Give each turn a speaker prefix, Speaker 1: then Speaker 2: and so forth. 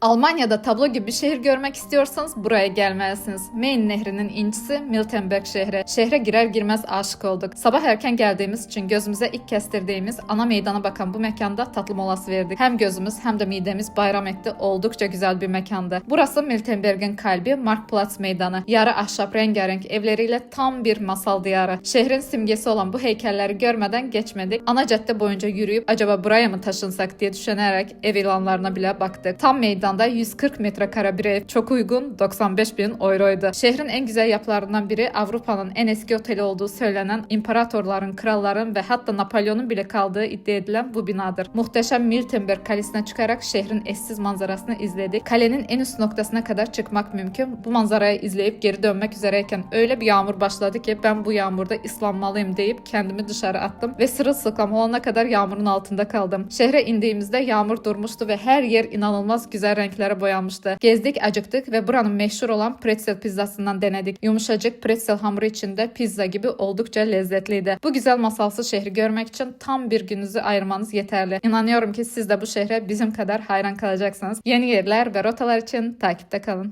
Speaker 1: Almanya'da tablo gibi bir şehir görmek istiyorsanız buraya gelmelisiniz. Main nehrinin incisi Miltenberg şehri. Şehre girer girmez aşık olduk. Sabah erken geldiğimiz için gözümüze ilk kestirdiğimiz ana meydana bakan bu mekanda tatlı molası verdik. Hem gözümüz hem de midemiz bayram etti. Oldukça güzel bir mekandı. Burası Miltenberg'in kalbi Marktplatz meydanı. Yarı ahşap rengarenk evleriyle tam bir masal diyarı. Şehrin simgesi olan bu heykelleri görmeden geçmedik. Ana cadde boyunca yürüyüp acaba buraya mı taşınsak diye düşünerek ev ilanlarına bile baktık. Tam meydanda 140 metrekare bir ev. Çok uygun 95 bin euroydu. Şehrin en güzel yapılarından biri Avrupa'nın en eski oteli olduğu söylenen imparatorların, kralların ve hatta Napolyon'un bile kaldığı iddia edilen bu binadır. Muhteşem Miltenberg Kalesi'ne çıkarak şehrin eşsiz manzarasını izledik. Kalenin en üst noktasına kadar çıkmak mümkün. Bu manzarayı izleyip geri dönmek üzereyken öyle bir yağmur başladı ki ben bu yağmurda ıslanmalıyım deyip kendimi dışarı attım ve sırılsıklam olana kadar yağmurun altında kaldım. Şehre indiğimizde yağmur durmuştu ve her yer inanılmaz güzel renklere boyanmıştı. Gezdik, acıktık ve buranın meşhur olan pretzel pizzasından denedik. Yumuşacık pretzel hamuru içinde pizza gibi oldukça lezzetliydi. Bu güzel masalsı şehri görmek için tam bir gününüzü ayırmanız yeterli. İnanıyorum ki siz de bu şehre bizim kadar hayran kalacaksınız. Yeni yerler ve rotalar için takipte kalın.